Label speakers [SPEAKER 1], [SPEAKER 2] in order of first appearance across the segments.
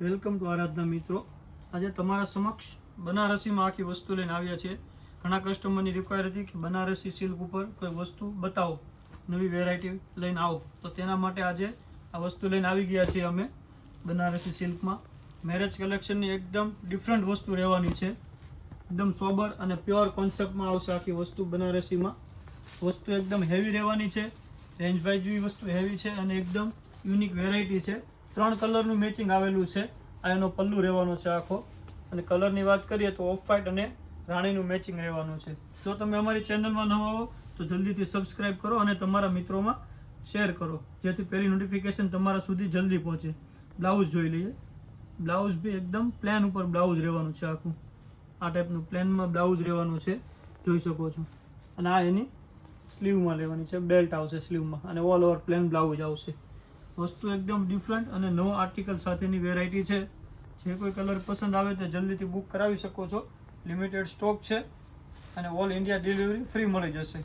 [SPEAKER 1] Welcome to આરાધના મિત્રો. આજે તમારા સમક્ષ બનારસીમાં આખી વસ્તુ લઈને આવ્યા છે. ઘણા કસ્ટમરની રિક્વાયર હતી કે બનારસી સિલ્ક ઉપર કોઈ વસ્તુ બતાવો. નવી વેરાયટી લઈને આવો. તો તેના માટે આજે આ વસ્તુ લઈને આવી ગયા છીએ અમે બનારસી સિલ્કમાં મેરેજ કલેક્શનની એકદમ ડિફરન્ટ વસ્તુ રહેવાની છે. એકદમ સોબર અને પ્યોર કોન્સેપ્ટમાં આવશે આખી વસ્તુ બનારસીમાં. વસ્તુ એકદમ હેવી રહેવાની છે. રેન્જ વાઇઝ બી વસ્તુ હેવી છે અને એકદમ યુનિક વેરાયટી છે. ત્રણ કલરનું મેચિંગ આવેલું છે. આ એનો પલ્લુ રહેવાનો છે આખો. અને કલરની વાત કરીએ તો ઓફ વ્હાઇટ અને રાણીનું મેચિંગ રહેવાનું છે. જો તમે અમારી ચેનલમાં નવા હો, તો જલ્દીથી સબસ્ક્રાઇબ કરો અને તમારા મિત્રોમાં શેર કરો. જેથી પહેલી નોટિફિકેશન તમારા સુધી જલ્દી પહોંચે. બ્લાઉઝ જોઈ લઈએ. બ્લાઉઝ બી એકદમ પ્લેન ઉપર બ્લાઉઝ રહેવાનું છે આખું. આ ટાઈપનું પ્લેનમાં બ્લાઉઝ રહેવાનું છે. જોઈ શકો છો. અને આ એની સ્લીવમાં લેવાની છે. બેલ્ટ આવશે સ્લીવમાં અને ઓલ ઓવર પ્લેન બ્લાઉઝ આવશે. વસ્તુ એકદમ ડિફરન્ટ અને નવો આર્ટિકલ સાથેની વેરાયટી છે. જે કોઈ કલર પસંદ આવે તે જલ્દીથી બુક કરાવી શકો છો. લિમિટેડ સ્ટોક છે અને ઓલ ઇન્ડિયા ડિલિવરી ફ્રી મળી જશે.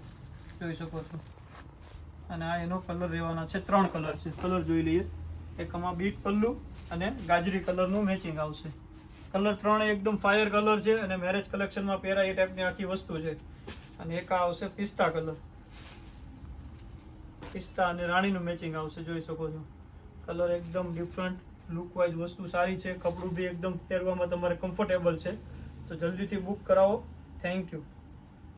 [SPEAKER 1] જોઈ શકો છો. અને આ એનો કલર રહેવાના છે ત્રણ કલર છે. કલર જોઈ લઈએ. એક આમાં બીટ પલ્લુ અને ગાજરી કલરનું મેચિંગ આવશે. કલર ત્રણ એકદમ ફાયર કલર છે અને મેરેજ કલેક્શનમાં પહેરાય એ ટાઈપની આખી વસ્તુ છે. અને એક આવશે પિસ્તા કલર પિસ્તા અને રાણીનું મેચિંગ આવશે, જોઈ શકો છો. કલર એકદમ ડિફરન્ટ લુક વાઇઝ વસ્તુ સારી છે. કપડું બી એકદમ પહેરવામાં તમારે કમ્ફર્ટેબલ છે. તો જલ્દીથી બુક કરાવો. Thank you